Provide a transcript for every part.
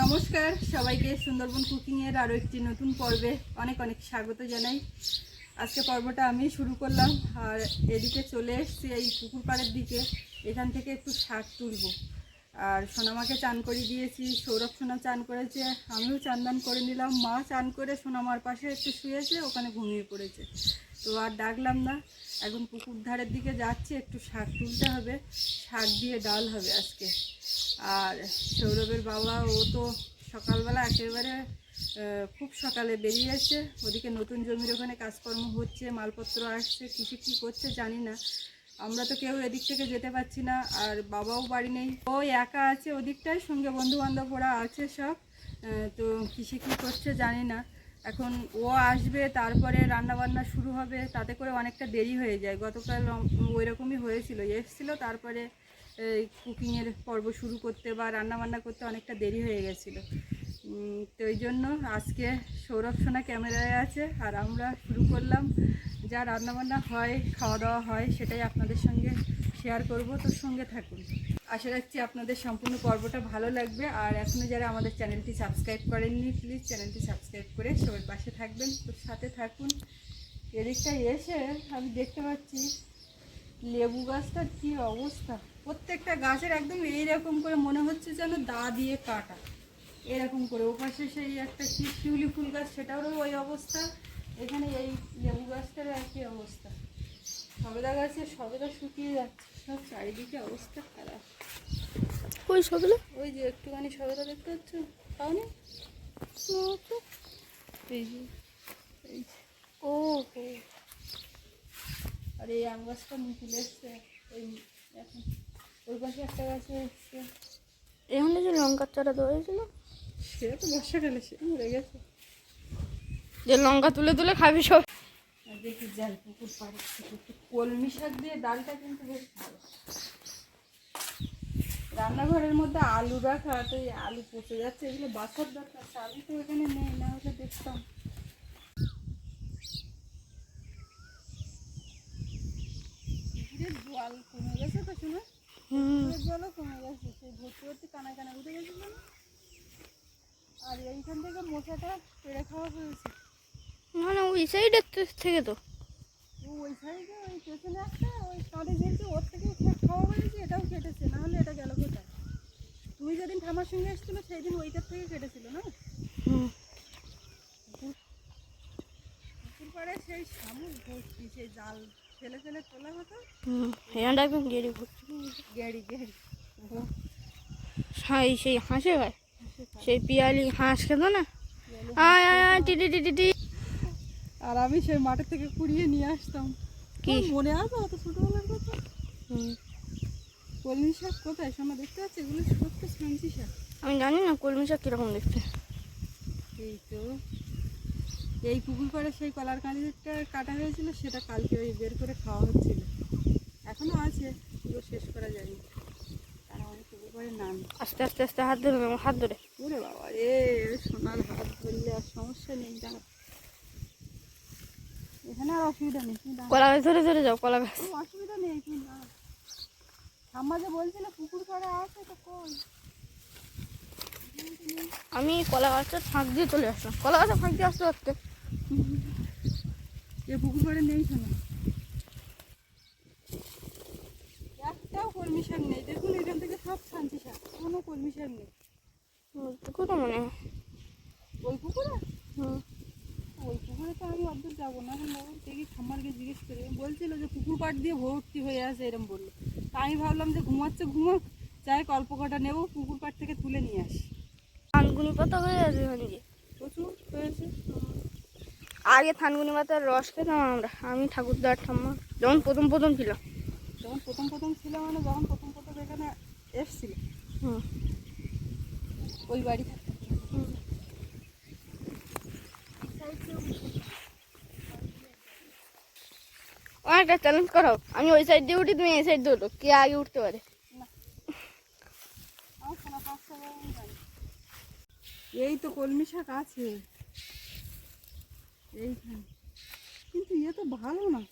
নমস্কার, সবাইকে সুন্দরবন কুকিংয়ের আরও একটি নতুন পর্বে অনেক অনেক স্বাগত জানাই। আজকে পর্বটা আমি শুরু করলাম, আর এদিকে চলে এসছি এই পুকুর পাড়ের দিকে। এখান থেকে একটু শাক তুলবো। আর সোনামাকে চান করে দিয়েছি, সৌরভ সোনা চান করেছে, আমিও চান করে নিলাম, মা চান করে সোনামার পাশে একটু শুয়েছে, ওখানে ঘুমিয়ে পড়েছে। তো আর ডাকলাম না, এখন পুকুর ধারের দিকে যাচ্ছি, একটু শাক তুলতে হবে, শাক দিয়ে ডাল হবে আজকে। আর সৌরভের বাবা, ও তো সকালবেলা একেবারে খুব সকালে বেরিয়েছে, ওদিকে নতুন জমির ওখানে কাজকর্ম হচ্ছে, মালপত্র আসছে কিছু কী করছে জানি না আমরা তো কেউ এদিক থেকে যেতে পারছি না, আর বাবাও বাড়ি নেই। ও একা আছে ওদিকটায়, সঙ্গে বন্ধু বান্ধব ওরা আছে সব। তো কিসে কী করছে জানি না। এখন ও আসবে, তারপরে রান্না বান্না শুরু হবে, তাতে করে অনেকটা দেরি হয়ে যায়। গতকাল ওই রকমই হয়েছিল। এসেছিল, তারপরে কুকিংয়ের পর্ব শুরু করতে বা রান্না বান্না করতে অনেকটা দেরি হয়ে গেছিল। তো ওই জন্য আজকে সৌরভ সোনা ক্যামেরায় আছে, আর আমরা শুরু করলাম। যা রান্নাবান্না হয় খাওয়া দাওয়া হয়, সেটাই আপনাদের সঙ্গে শেয়ার করব। তো সঙ্গে থাকুন। আশা রাখছি আপনাদের সম্পূর্ণ পর্বটা ভালো লাগবে। আর এখনও যারা আমাদের চ্যানেলটি সাবস্ক্রাইব করেননি প্লিজ চ্যানেলটি সাবস্ক্রাইব করে সবার পাশে থাকবেন। তো সাথে থাকুন। এদিকটায় এসে আমি দেখতে পাচ্ছি লেবু গাছটার কি অবস্থা। প্রত্যেকটা গাছের একদম এইরকম করে মনে হচ্ছে যেন দা দিয়ে কাটা। এরকম করে। ওপাশে সেই একটা কি শিউলি ফুল গাছ, সেটারও ওই অবস্থা। এখানে এই লেবু গাছটারও একই অবস্থা। সবেদা গাছে সবেদা শুকিয়ে যাচ্ছে। সব চারিদিকে অবস্থা খারাপ। ওই সবগুলো ওই যে একটুখানি সবেদা দেখতে পাচ্ছ? পাওনি? এই যে এই। ও আর এই আম গাছটা মুকুল এসছে। ওই এখন ওই পাশে একটা গাছে এসছে। এখানে যে লঙ্কার চারা দেওয়া হয়েছিল। সে তো বর্ষাকালে সে মরে গেছে। যে লঙ্কা তুলে তুলে খাবি সব। দেখি যাই পুকুর পাড়ে কলমি শাক দিয়ে ডালটা কিন্তু বেশ ভালো। রান্নাঘরের মধ্যে আলু রাখা তো এই আলু পচে যাচ্ছে এগুলো বাছার দরকার। চাবি তো এখানে নেই না হলে দেখতাম। জল কমে গেছে তো শোনা? হুম। জলও কমে গেছে সেই ভর্তি ভর্তি কানায় কানায় উঠে গেছিল না? আর এইখান থেকে মশাটা পেড়ে খাওয়া হয়েছে। না না ওই সাইডের থেকে তো। ওই সাইডে ওই পেছনে একটা ওই কাঁধে ঝেলছে ওর থেকে খাওয়া হয়েছে এটাও কেটেছে না হলে এটা গেল কোথায়? তুমি যেদিন ঠামার সঙ্গে এসেছিল সেই দিন ওইটার থেকে কেটেছিল না? পুকুর সেই শামুক ভর্তি সেই জাল ফেলে ফেলে তোলা হতো। একদম গেড়ি ভর্তি। সেই হাঁসে ভাই সেই পিয়ালি হাঁস খেত না? আয় আয় টিটি টিটি টি আর আমি সেই মাঠের থেকে কুড়িয়ে নিয়ে আসতাম। কি? মনে আছে অত ছোটোবেলার কথা? কলমি শাক কোথায়? সোনা দেখতে পাচ্ছি এগুলো সত্য শান্তি শাক। আমি জানি না কলমি শাক কীরকম দেখতে। এই তো। এই পুকুর পাড়ে সেই কলার কাঁদিটা কাটা হয়েছিল সেটা কালকে ওই বের করে খাওয়া হচ্ছিল। এখনও আছে পুরো শেষ করা যায়নি। তারা অনেক পুকুর পাড়ে নাম। আস্তে আস্তে আস্তে হাত ধরে হাত ধরে। ওরে বাবা রে সোনার হাত ধরলে আর সমস্যা নেই জানো এখানে আর অসুবিধা নেই কলা গাছ ধরে ধরে যাও কলা গাছ। অসুবিধা নেই। ঠাম্মা যে বলছিল পুকুর পাড়ে আছে তো কই? আমি কলা গাছটা ফাঁক দিয়ে চলে আসলাম। কলা গাছে ফাঁক দিয়ে আসতে পারতে? এ পুকুর পাড়ে নেই শোনো একটাও কলমি শাক নেই। দেখুন এখান থেকে সব শান্তি শাক কোনো কলমি শাক নেই কোথাও মনে হয়। ওই পুকুরে? হুম। ওই পুকুরে তো আমি অর্ধেক যাব না। এখন দেখি ঠাম্মারকে জিজ্ঞেস করে বলছিল যে পুকুর পাড় দিয়ে ভর্তি হয়ে আছে এরম বলল। তা আমি ভাবলাম যে ঘুমাচ্ছে ঘুমোক যাই অল্প কটা নেব পুকুর পাড় থেকে তুলে নিয়ে আসি। থানকুনি পাতা হয়ে আছে ওখানে প্রচুর হয়েছে আগে থানকুনি পাতার রস খেতাম আমরা আমি ঠাকুরদার ঠাম্মা যখন প্রথম প্রথম ছিল যখন প্রথম প্রথম ছিল মানে যখন প্রথম প্রথম এখানে এসছিল হুম। ওই বাড়ি অনেকটা চ্যালেঞ্জ করো। আমি ওই সাইড দিয়ে উঠি তুমি এই সাইড দিয়ে উঠো। কে আগে উঠতে পারে? এই তো কলমি শাক আছে। এইখানে। কিন্তু ইয়ে তো ভালো না?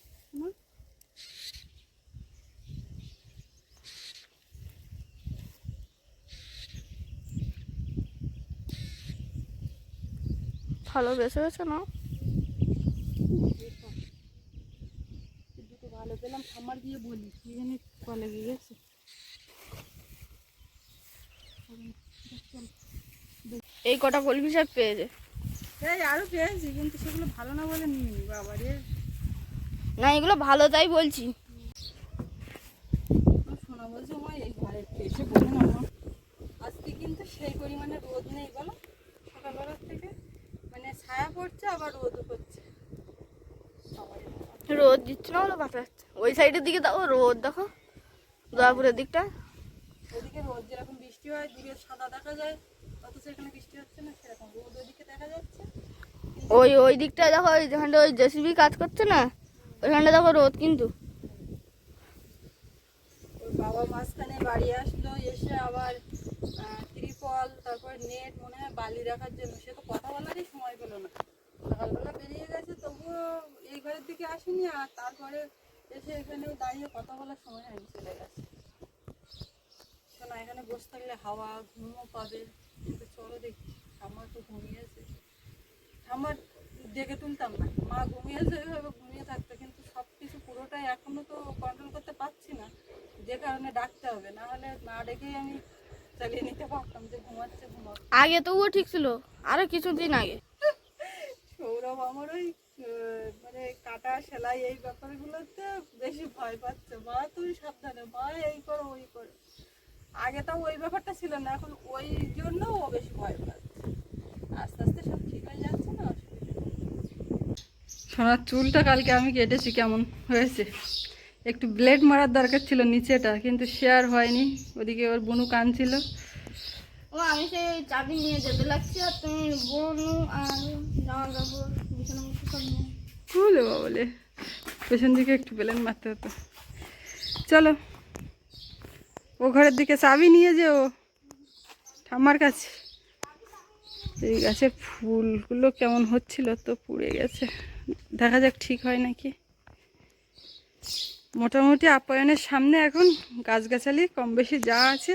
ভালো বেছে বেছে নাও। ভালো পেলাম খামার দিয়ে বলি কি জানি কলে গিয়ে গেছে। এই কটা কলমি শাক পেয়েছে? এই আরও পেয়েছি কিন্তু সেগুলো ভালো না বলে নিয়ে নি বাবা রে। না এগুলো ভালো তাই বলছি। শোনা বলছে মা এই ঘরে এসে বলে না আজকে কিন্তু সেই পরিমাণে রোদ নেই বলো? সকালবেলার থেকে। মানে ছায়া পড়ছে আবার রোদও পড়ছে সবাই রোদ দিচ্ছে না বলে বাতা যাচ্ছে। ওই সাইডের দিকে দেখো রোদ দেখো। দয়াপুরের দিকটা। ওদিকে রোদ যেরকম বৃষ্টি হয় দিকে সাদা দেখা যায় অথচ এখানে বৃষ্টি হচ্ছে না সেরকম রোদ দেখা যাচ্ছে। ওই ওই দিকটা দেখো ওই যেখানটা ওই জেসিবি কাজ করছে না ওইখানটা দেখো রোদ কিন্তু। বাবা মাঝখানে বাড়ি আসলো এসে আবার ত্রিপল তারপর নেট মনে হয় বালি রাখার জন্য। সে তো কথা বলারই সময় পেল না। সকালবেলা বেরিয়ে গেছে, তবুও এই ঘরের দিকে আসেনি আর তারপরে এসে এখানে দাঁড়িয়ে কথা বলার সময় হয়নি, চলে গেছে। শোনা, এখানে বসে থাকলে হাওয়া, ঘুমও পাবে, কিন্তু চলো দেখি ঠাম্মা তো ঘুমিয়েছে। ঠাম্মার ডেকে তুলতাম না, মা ঘুমিয়েছে ওইভাবে ঘুমিয়ে থাকতো, কিন্তু সব কিছু পুরোটাই এখনও তো কন্ট্রোল করতে পারছি না। যে কারণে ডাকতে হবে, না হলে না ডেকেই আমি চালিয়ে নিতে পারতাম যে ঘুমাচ্ছে, ঘুমাক। আগে তবুও ঠিক ছিল, আরও কিছুদিন আগে। সৌরভ আমার ওই মানে কাটা, সেলাই এই ব্যাপারগুলোতে বেশি ভয় পাচ্ছে। মা, তুই সাবধানে, মা, এই করো, ওই করো। আগে তো ওই ব্যাপারটা ছিল না, এখন ওই জন্য ও বেশি ভয় পাচ্ছে। আস্তে আস্তে সব ঠিক হয়ে যাচ্ছে না সোনার চুলটা কালকে আমি কেটেছি, কেমন হয়েছে? একটু ব্লেড মারার দরকার ছিল নিচেটা, কিন্তু শেয়ার হয়নি। ওদিকে ওর বুনু কানছিল। ও, আমি সেই চাবি নিয়ে যেতে লাগছি আর তুমি বনু আর জামা কাপড়, বিছানা সব বলে পেছন দিকে একটু বেলেন মারতে হতো। চলো। ও ঘরের দিকে চাবি নিয়ে যে ও ঠাম্মার কাছে। এই গাছের ফুলগুলো কেমন হচ্ছিল তো পুড়ে গেছে। দেখা যাক ঠিক হয় নাকি। মোটামুটি আপ্যায়নের সামনে এখন গাছগাছালি কম বেশি যা আছে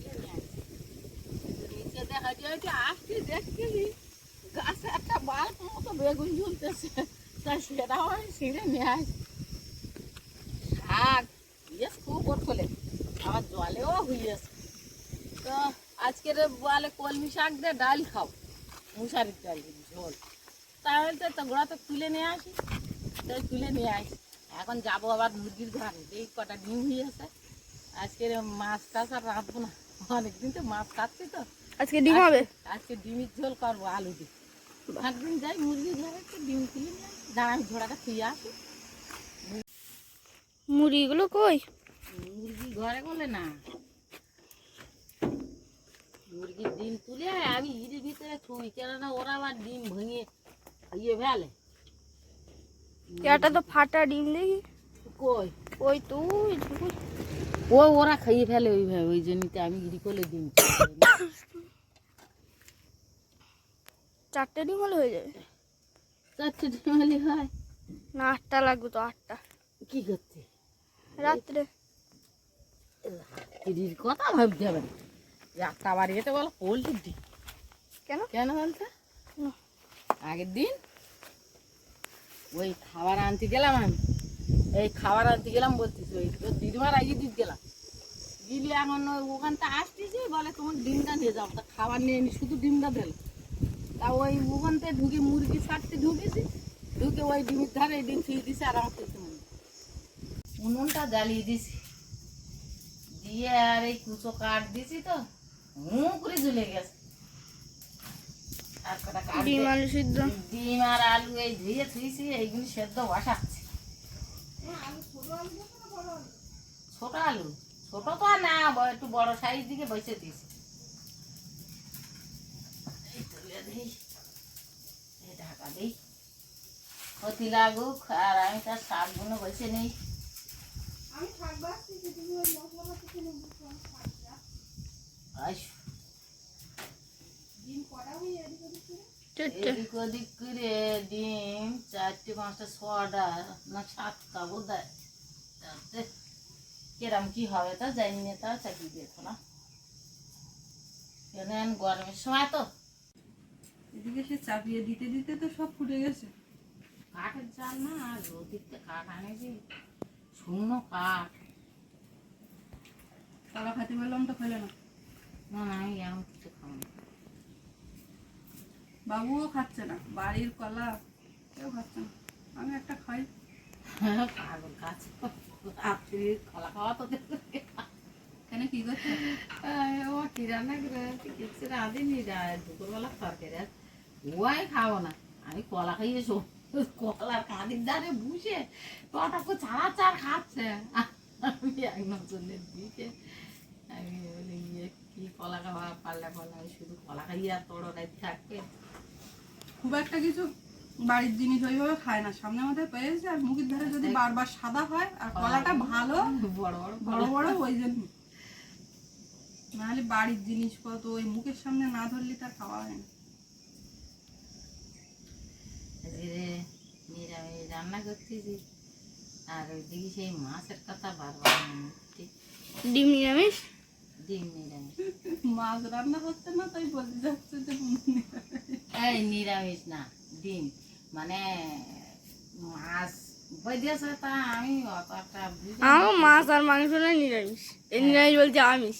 বেগুন ঝুলতেছে তা সেটা হয় ছিঁড়ে নেয় শাক ইয়েস খুব ওঠলে আবার জলেও হইয়েছে তো আজকের বলে কলমি শাক দিয়ে ডাল খাও মুসারির ডাল ঝোল তাহলে তো তো গোড়া তো তুলে নিয়ে আসি তো তুলে নিয়ে আসি এখন যাব আবার মুরগির ঘরে এই কটা ডিম হয়েছে আজকের মাছ টাছ আর রাঁধবো না অনেকদিন তো মাছ খাচ্ছি তো আজকে ডিম হবে? আজকে ডিমের ঝোল করব আলু দিয়ে। একদিন যাই মুরগির ঘরে একটু ডিম তুলে দাঁড়া আমি ঝোড়াটা থুয়ে আসি। মুড়িগুলো কই? মুরগি ঘরে বলে না। মুরগির ডিম তুলে আমি ইটের ভিতরে থুই কেননা ওরা আবার ডিম ভেঙে ইয়ে ফেলে। এটা তো ফাটা ডিম দেখি। কই? ওই তুই ও ওরা খাইয়ে ফেলে ওইভাবে ওই জন্যতে আমি ইরি করলে ডিম দিই। চারটে ডিম হলে হয়ে যাবে? চারটে ডিম হলে হয়। না আটটা লাগবে তো আটটা। কি করতে রাত্রে। ইরির কথা ভাবতে হবে না। একটা আবার এতে বলো পোলট্রির ডিম কেন? কেন বলতে। আগের দিন ওই খাবার আনতে গেলাম আমি। এই খাবার আনতে গেলাম বলতিস ওই তোর দিদিমার আগে দিতে গেলাম। দিলি এখন ওই ওখানটা আসতেছি বলে তোমার ডিমটা নিয়ে যাও। তা খাবার নিয়ে নি শুধু ডিমটা দিল। তা ওই ওখানতে ঢুকে মুরগি ছাড়তে ঢুকেছি। ঢুকে ওই ডিমের ধারে ডিম ছুঁয়ে দিছি আর আমার কিছু মনে উনুনটা জ্বালিয়ে দিছি। দিয়ে আর এই কুচো কাঠ দিছি তো হুঁ করে জ্বলে গেছে। আর কটা কাঠ ডিম আলু সিদ্ধ। ডিম আর আলু এই ধুয়ে থুইছি এইগুলি সেদ্ধ বসাচ্ছি। ছোট আলু ছোট তো আর না একটু বড় সাইজ দিকে বসে দিয়েছি। দিই ক্ষতি লাগুক আর আমি তার শাকগুলো বসে নেই। এদিক ওদিক করে? ডিম চারটে পাঁচটা ছটা না সাতটা বোধ হয় তাতে কি হবে তা জানি না তা চাকরি দেখো না। কেন গরমের সময় তো? এদিকে সে চাপিয়ে দিতে দিতে তো সব ফুটে গেছে। কাঠের জাল না আর ওদিকতে কাঠ আনেছি। শুকনো কাঠ। কলা খাতে বললাম তো খেলে না। না না আমি এমন কিছু খাব না। বাবুও খাচ্ছে না বাড়ির কলা কেউ খাচ্ছে না। আমি একটা খাই। পাগল গাছ আপনি কলা খাওয়া তো কেন কি করছে? ও কি রান্না করে? কিছু রাঁধিনি দুপুরবেলা তরকারি আর ওয়াই খাব না। আমি কলা খাইয়ে শো কলার কাঁদির ধারে বুঝে কটা কো ছাড়া চার খাচ্ছে। আমি একজনের দিকে আমি বলি ইয়ে কি কলা খাওয়া? শুধু কলা খাইয়ে আর থাকবে। খুব একটা কিছু বাড়ির জিনিস ওইভাবে খায় না। সামনে মাথায় পেয়েছে আর মুখের ধারে যদি বারবার সাদা হয় আর কলাটা ভালো বড় বড় বড় বড় ওই জন্য। নাহলে বাড়ির জিনিস কত ওই মুখের সামনে না ধরলে তার খাওয়া হয় না। ধীরে নিরামিষ রান্না করতেছি। আর ওইদিকে সেই মাছের কথা বারবার মনে হচ্ছে ডিম নিরামিষ? ডিম নিরামিষ। মাছ রান্না হচ্ছে না তাই বলতে যাচ্ছে যে এই নিরামিষ না ডিম। মানে মাছ বৈদিয়েছে তা আমি অত একটা বুঝি মাছ আর মাংস না নিরামিষ। এই নিরামিষ বলছে আমিষ।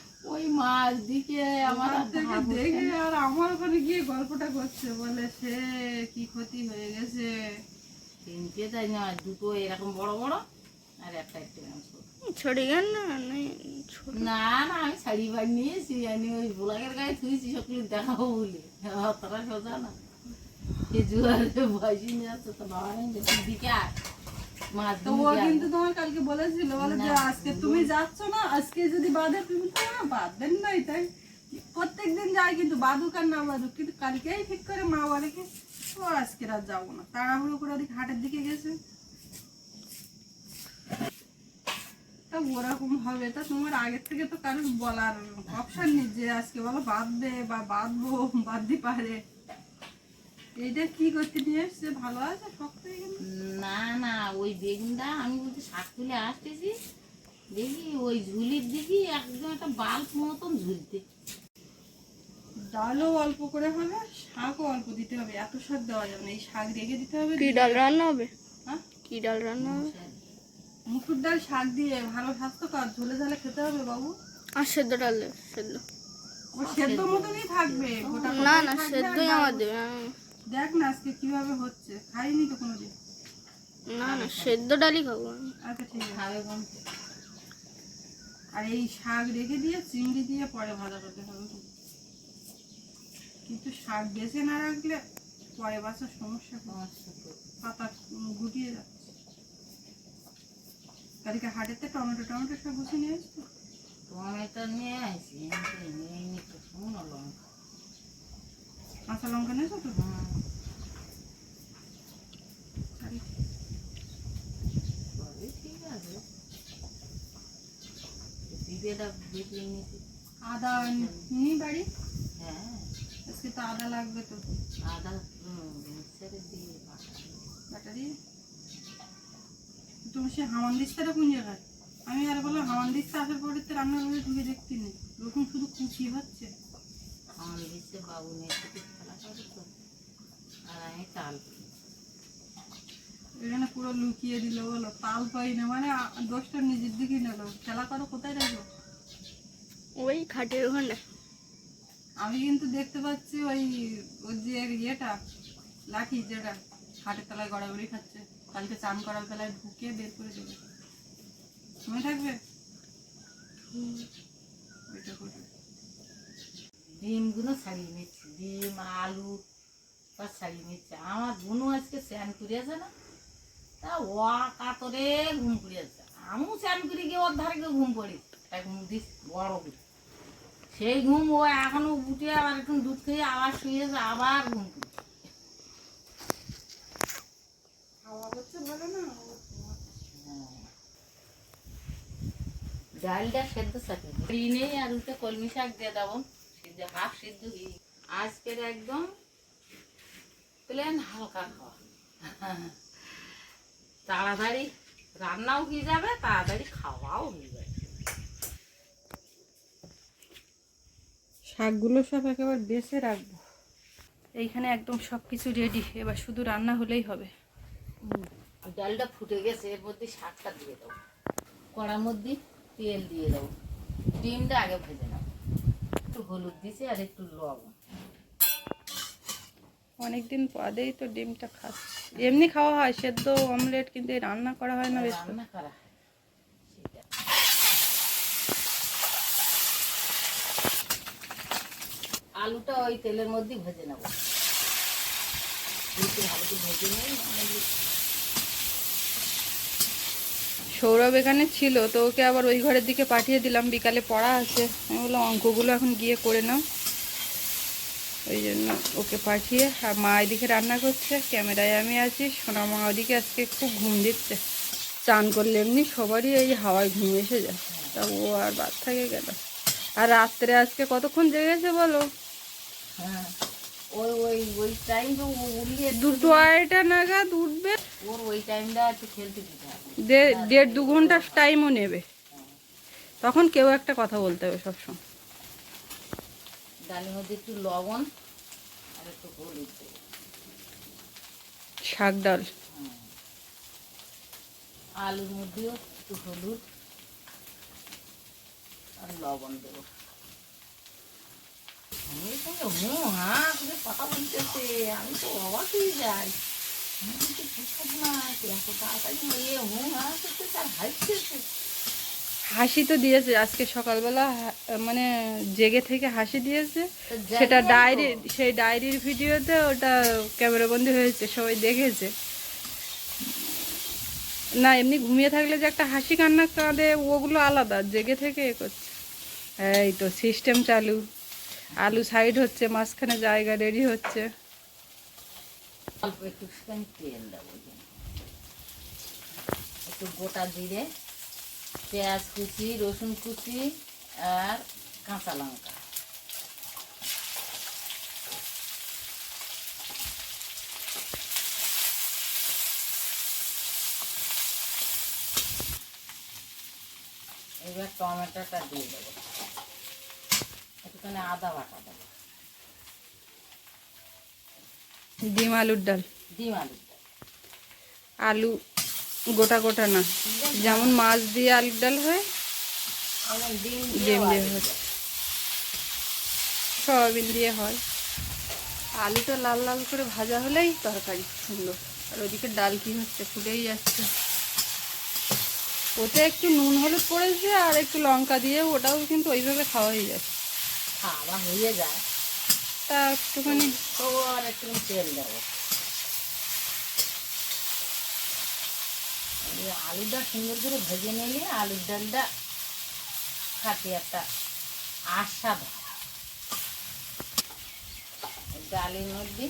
ওই মাছ দিকে আমার থেকে দেখে আর আমার ওখানে গিয়ে গল্পটা করছে বলে সে কি ক্ষতি হয়ে গেছে? তিনটে তাই না দুটো এরকম বড় বড় আর একটা একটু। ছড়ে গেল না না না আমি শাড়ি বাড়ি নিয়েছি আমি ওই ব্লাগের গায়ে থুইছি সকলে দেখাবো বলে। অতটা সোজা না। এ জুয়ারে বয়সী নিয়ে আসছে তো বাবা নেই দিকে মাছ তো ও কিন্তু তোমার কালকে বলেছিল বলে যে আজকে তুমি যাচ্ছ না আজকে যদি বাদে তুমি তো না বাঁধবেন নাই তাই প্রত্যেকদিন যায় কিন্তু বাদুক আর না বাদুক কিন্তু কালকেই ঠিক করে মা বলে কি ও আজকে রাত যাব না। তাড়াহুড়ো করে ওদিকে হাটের দিকে গেছে। তা ওরকম হবে তা তোমার আগের থেকে তো কারোর বলার অপশন নেই যে আজকে বলো বাঁধবে বা বাঁধবো বাঁধতে পারে। এইটা কি করতে নিয়ে এসছে? ভালো আছে শক্ত হয়ে গেল ওই বেগুনটা আমি বলছি শাক তুলে আসতেছি। দেখি ওই ঝুলির দিকে একদম একটা বাল্ব মতন ঝুলতে ডালও অল্প করে হবে শাকও অল্প দিতে হবে। এত শাক দেওয়া যাবে না এই শাক রেখে দিতে হবে। কি ডাল রান্না হবে? হ্যাঁ? কি ডাল রান্না হবে? মুসুর ডাল শাক দিয়ে ভালো স্বাস্থ্যকর ঝোলে ঝালে খেতে হবে বাবু। আর সেদ্ধ ডাল সেদ্ধ। ও সেদ্ধ মতনই থাকবে না না সেদ্ধই আমার দেবে দেখ না আজকে কীভাবে হচ্ছে খাইনি তো কোনোদিন। না না সেদ্ধ ডালই খাব আমি। আচ্ছা ঠিক আছে আর এই শাক রেখে দিয়ে চিংড়ি দিয়ে পরে ভাজা করতে হবে। কিন্তু শাক বেছে না রাখলে পরে বাচ্চার সমস্যা পাতা গুটিয়ে যাচ্ছে। কালকে হাটেতে টমেটো টমেটো সব গুছিয়ে নিয়ে আসতো টমেটো নিয়ে আসি এমনি নিয়ে নিতে শুনো লঙ্কা। কাঁচা লঙ্কা নিয়েছো তো আরে, সবই ঠিক আছে দিদিটা দেখলে নিতে আদা নিই বাড়ি? হ্যাঁ। আজকে তো আদা লাগবে তো। আদা মিক্সারে দিয়ে বাটা ব্যাটারি তুমি সে হামান দিস্তাটা কোন জায়গায়? আমি আর বললাম হামান দিস্তা আসার পরে তো রান্নাঘরে ঢুকে দেখতে নেই। রকম শুধু খুশি হচ্ছে। আমার দিচ্ছে বাবু নিয়ে সাথে খেলা করে তো। আর আমি তাল এখানে পুরো লুকিয়ে দিল বলো তাল পাই না মানে দোষটা নিজের দিকে নিল। খেলা করো কোথায় রাখো ওই খাটের ওখানে। আমি কিন্তু দেখতে পাচ্ছি ওই ওর যে ইয়েটা লাঠি যেটা খাটের তলায় গড়াগড়ি খাচ্ছে। কালকে চান করার বেলায় ঢুকিয়ে বের করে দেবে। মনে থাকবে? ওইটা করবে। ডিমগুলো ছাড়িয়ে নিচ্ছি ডিম আলু সব ছাড়িয়ে নিচ্ছি। আমার বোনও আজকে স্নান করিয়াছে না? তা ও কাতরে ঘুম পড়িয়াছে। আমিও স্নান করে গিয়ে ওর ধারে ঘুম পড়ি। তাই ঘুম দিস বড় করে। সেই ঘুম ও এখনও উঠে আবার একটু দুধ খেয়ে আবার শুয়েছে আবার ঘুম পড়ি। না ডালটা সেদ্ধ সাথে নেই। আর উঠে কলমি শাক দিয়ে দেবো। সিদ্ধ হাফ সিদ্ধ হয়ে আজকের একদম প্লেন হালকা খাওয়া। তাড়াতাড়ি রান্নাও হয়ে যাবে তাড়াতাড়ি খাওয়াও হয়ে যাবে। শাকগুলো সব একেবারে বেছে রাখব। এইখানে একদম সব কিছু রেডি এবার শুধু রান্না হলেই হবে। ডালটা ফুটে গেছে এর মধ্যে শাকটা দিয়ে দেবো। কড়ার মধ্যে তেল দিয়ে দেবো। ডিমটা আগে ভেজে নেব। একটু হলুদ দিছি আর একটু লবণ। অনেকদিন বাদেই তো ডিমটা খাচ্ছি। এমনি খাওয়া হয় সেদ্ধ অমলেট কিন্তু রান্না করা হয় না বেশ। রান্না করা হয় আলুটা ওই তেলের মধ্যেই ভেজে নেব। একটু ভেজে নেই সৌরভ এখানে ছিল তো ওকে আবার ওই ঘরের দিকে পাঠিয়ে দিলাম বিকালে পড়া আছে। আমি বললাম অঙ্কগুলো এখন গিয়ে করে নাও। ওই জন্য ওকে পাঠিয়ে আর মা এদিকে রান্না করছে ক্যামেরায় আমি আছি সোনা মা ওদিকে আজকে খুব ঘুম দিচ্ছে। চান করলে এমনি সবারই এই হাওয়ায় ঘুম এসে যায় তা ও আর বাদ থাকে গেল আর রাত্রে আজকে কতক্ষণ জেগেছে বলো? হ্যাঁ দুটো আড়াইটা নাগাদ উঠবে। দেড় দু ঘণ্টার টাইমও নেবে। তখন কেউ একটা কথা বলতে হবে সবসময়। ডালের মধ্যে একটু লবণ আর একটু হলুদ দেবো। শাক ডাল। হ্যাঁ। আলুর মধ্যেও একটু হলুদ আর লবণ দেবো। সঙ্গে হু হা করে কথা বলতেছে। আমি তো অবাক হয়ে যাই। আমি কিছু বুঝতে না। এত তাড়াতাড়ি ইয়ে হু হা করতেছে আর হাসতেছে। হাসি তো দিয়েছে আজকে সকালবেলা মানে জেগে থেকে হাসি দিয়েছে। সেটা ডায়েরি সেই ডায়েরির ভিডিওতে ওটা ক্যামেরাবন্দি হয়েছে সবাই দেখেছে। না এমনি ঘুমিয়ে থাকলে যে একটা হাসি কান্না কাঁদে ওগুলো আলাদা জেগে থেকে এ করছে। এই তো সিস্টেম চালু। আলু সাইড হচ্ছে মাঝখানে জায়গা রেডি হচ্ছে। অল্প। একটু গোটা জিরে। পেঁয়াজ কুচি রসুন কুচি আর কাঁচা লঙ্কা। এবার টমেটোটা দিয়ে দেবো। একটুখানি আদা বাটা দেবো। ডিম আলুর ডাল। ডিম আলু আলু। গোটা গোটা না। যেমন মাছ দিয়ে আলুর ডাল হয় ডিম দিয়ে হচ্ছে সয়াবিন দিয়ে হয়। আলুটা লাল লাল করে ভাজা হলেই তরকারি সুন্দর। আর ওদিকে ডাল কি হচ্ছে ফুটেই যাচ্ছে। ওতে একটু নুন হলুদ পড়েছে আর একটু লঙ্কা দিয়ে ওটাও কিন্তু ওইভাবে খাওয়াই যায়। খাওয়া হয়ে যায়। তা একটুখানি আর একটু তেল দেবো। এই আলুটা সুন্দর করে ভেজে নিলে আলুর ডালটা খাতে একটা আশা হয়। ডালের মধ্যে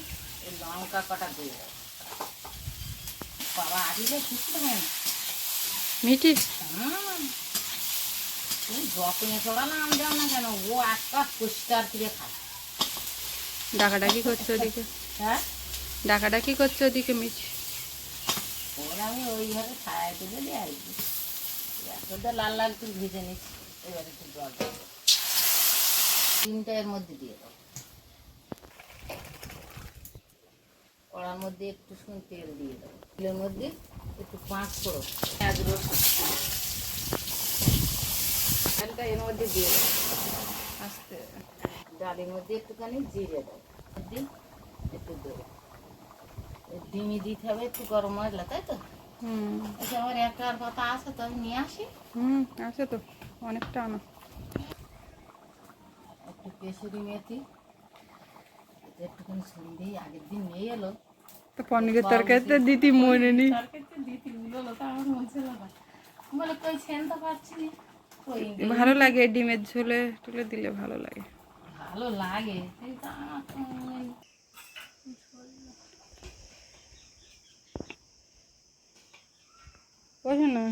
এই লঙ্কা কটা দিয়ে দেবো। বাবা আদিলে কিছু হয় না? মিটি হুম। তুমি যতনে চড়া নাম দাও না কেন ও একটা পরিষ্কার করে খায়। ডাকাডাকি করছে ওদিকে। হ্যাঁ? ডাকাডাকি করছে ওদিকে মিটি ওরা আমি ওইভাবে ছায়া তুলে আর কি। এতটা লাল লাল করে ভেজে নিচ্ছি। এবার একটু জল দেবো। ডিমটা মধ্যে দিয়ে দেবো। কড়ার মধ্যে একটু শুন তেল দিয়ে দেবো। তেলের মধ্যে একটু পাঁচ ফোড়ন। পেঁয়াজ, রসুন। তেলটা এর মধ্যে দিয়ে দেবো। আস্তে। ডালের মধ্যে একটুখানি জিরে দেবো। একটু দেবো। ডিমি দিতে হবে একটু গরম মশলা তাই তো? হুম। আচ্ছা আমার একটা আর কথা আছে তো আমি নিয়ে আসি। হুম আছে তো অনেকটা আনা। একটু কেশরি মেথি একটুখানি সন্ধে আগের দিন নিয়ে এলো। তো পনিরের তরকারিতে দিতি মনে নি তরকারিতে দিতে উলোলো তো আমার মন ছিল না বলে কই সেনটা পাচ্ছি না। ভালো লাগে ডিমের ঝোলে তুলে দিলে ভালো লাগে। ভালো লাগে তো। বোঝো না।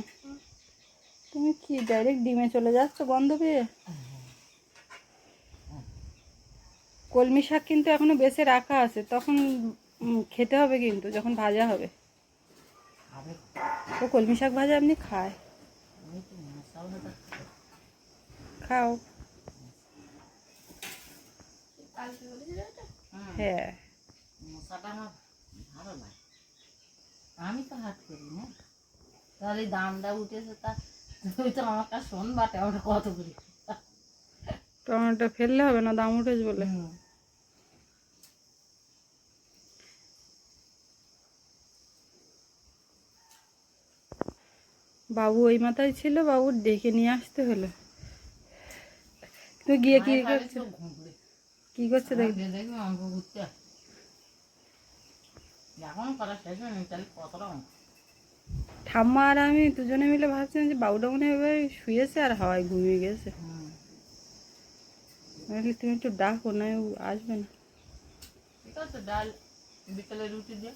তুমি কি ডাইরেক্ট ডিমে চলে যাচ্ছ গন্ধ পেয়ে? কলমি শাক কিন্তু এখনও বেঁচে রাখা আছে, তখন খেতে হবে কিন্তু, যখন ভাজা হবে। ও কলমি শাক ভাজা আপনি খায়। তো। খাও। হ্যাঁ। আমি তো হাট করি না। তাহলে দামটা উঠেছে তা তুমি তো আমার কাছে শোনবা ওটা কত করে? টমেটো ফেললে হবে না দাম উঠেছে বলে। বাবু ওই মাথায় ছিল বাবুর ডেকে নিয়ে আসতে হলো। তুই গিয়ে কি করছ কি করছে দেখ। দেখবি অঙ্ক ঘুরতে। এখন করা শেষ হয়নি তাহলে কতটা অঙ্ক ঠাম্মা আর আমি দুজনে মিলে ভাবছিলাম যে বাবুটা মনে হয় এবার শুয়েছে আর হাওয়ায় ঘুমিয়ে গেছে। তুমি একটু ডাকো না আসবে না। ঠিক আছে ডাল বিকেলে রুটি দিয়ে।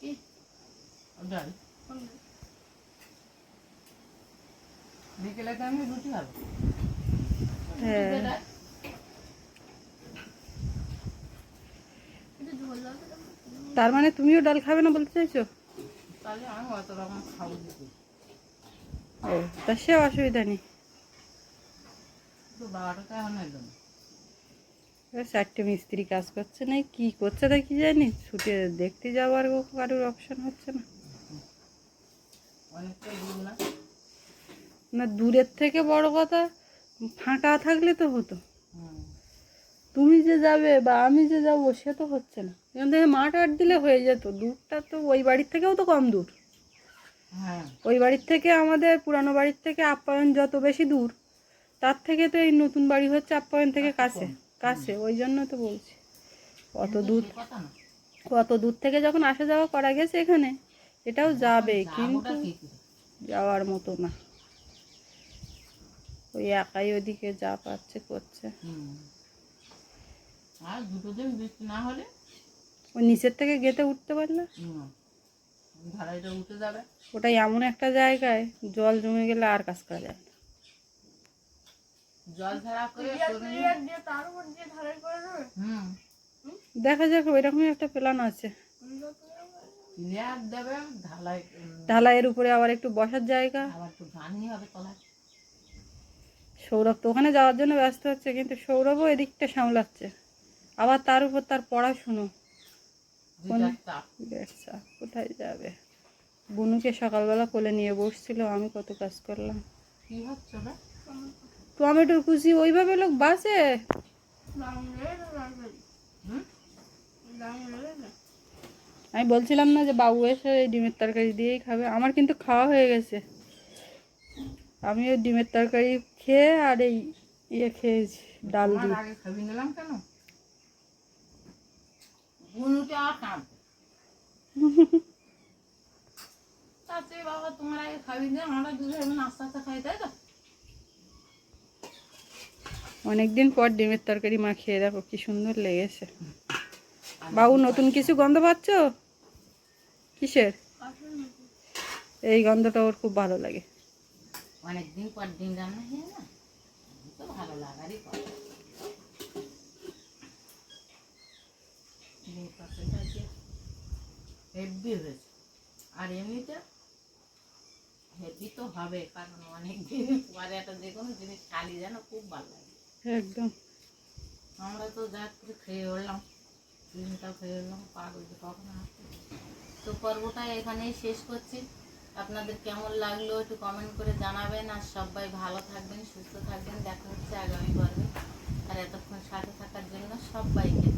কি? ডাল। বিকেলে তো আমি রুটি খাব। হ্যাঁ। তার মানে তুমিও ডাল খাবে না বলতে চাইছো? ও তা সে অসুবিধা নেই। চারটে মিস্ত্রি কাজ করছে না কি করছে তা কি জানি? ছুটে দেখতে যাওয়ার কারোর অপশন হচ্ছে না। না? দূরের থেকে বড় কথা ফাঁকা থাকলে তো হতো। তুমি যে যাবে বা আমি যে যাব সে তো হচ্ছে না। এখান থেকে মাঠ আট দিলে হয়ে যেত দূরটা তো ওই বাড়ির থেকেও তো কম দূর। হ্যাঁ। ওই বাড়ির থেকে আমাদের পুরানো বাড়ির থেকে আপ্যায়ন যত বেশি দূর তার থেকে তো এই নতুন বাড়ি হচ্ছে আপ্যায়ন থেকে কাছে কাছে ওই জন্য তো বলছি। অত দূর অত দূর থেকে যখন আসা যাওয়া করা গেছে এখানে এটাও যাবে কিন্তু যাওয়ার মতো না। ওই একাই ওদিকে যা পাচ্ছে করছে। আর দুটো দিন বৃষ্টি না হলে ওই নিচের থেকে গেতে উঠতে পারলে হুম। ধারাইটা উঠে যাবে। ওটা এমন একটা জায়গায় জল জমে গেলে আর কাজ করা যায় না। জল ছাড়া করে করে হুম। দেখা যাক ওইরকমই একটা প্ল্যান আছে। ঢালাইয়ের উপরে আবার একটু বসার জায়গা। সৌরভ তো ওখানে যাওয়ার জন্য ব্যস্ত হচ্ছে কিন্তু সৌরভও এদিকটা সামলাচ্ছে। আবার তার উপর তার পড়াশুনো দুইটা চাপ বেশ, আর কোথায়? যাবে? বুনুকে সকালবেলা কোলে নিয়ে বসছিল আমি কত কাজ করলাম। টমেটোর কুচি ওইভাবে লোক বাসে আমি বলছিলাম না যে বাবু এসে এই ডিমের তরকারি দিয়েই খাবে। আমার কিন্তু খাওয়া হয়ে গেছে। আমি ওই ডিমের তরকারি খেয়ে আর এই ইয়ে খেয়েছি ডাল দিয়ে। খাবি নিলাম কেন? বুনুকে আর তার চেয়ে বাবা তোমার আগে খাবি দিয়ে আমরা দুজন এমন আস্তে আস্তে খাই তাই তো? অনেকদিন পর ডিমের তরকারি মা খেয়ে দেখো কি সুন্দর লেগেছে। বাবু নতুন কিছু গন্ধ পাচ্ছ? কিসের? এই গন্ধটা ওর খুব ভালো লাগে। অনেকদিন পর ডিম রান্না হয়ে না? তো ভালো লাগারই কথা। ডিম তরকারিটা আজকে হেভি হয়েছে। আর এমনিতে হেভি তো হবে কারণ অনেক দিন পরে একটা যে কোনো জিনিস খালি যেন খুব ভালো লাগে। একদম। আমরা তো যা করে খেয়ে উঠলাম ডিমটাও খেয়ে উঠলাম পাগল যে কখন তো পর্বটা এখানেই শেষ করছি। আপনাদের কেমন লাগল একটু কমেন্ট করে জানাবেন আর সবাই ভালো থাকবেন সুস্থ থাকবেন। দেখা হচ্ছে আগামী পর্বে। আর এতক্ষণ সাথে থাকার জন্য সবাইকে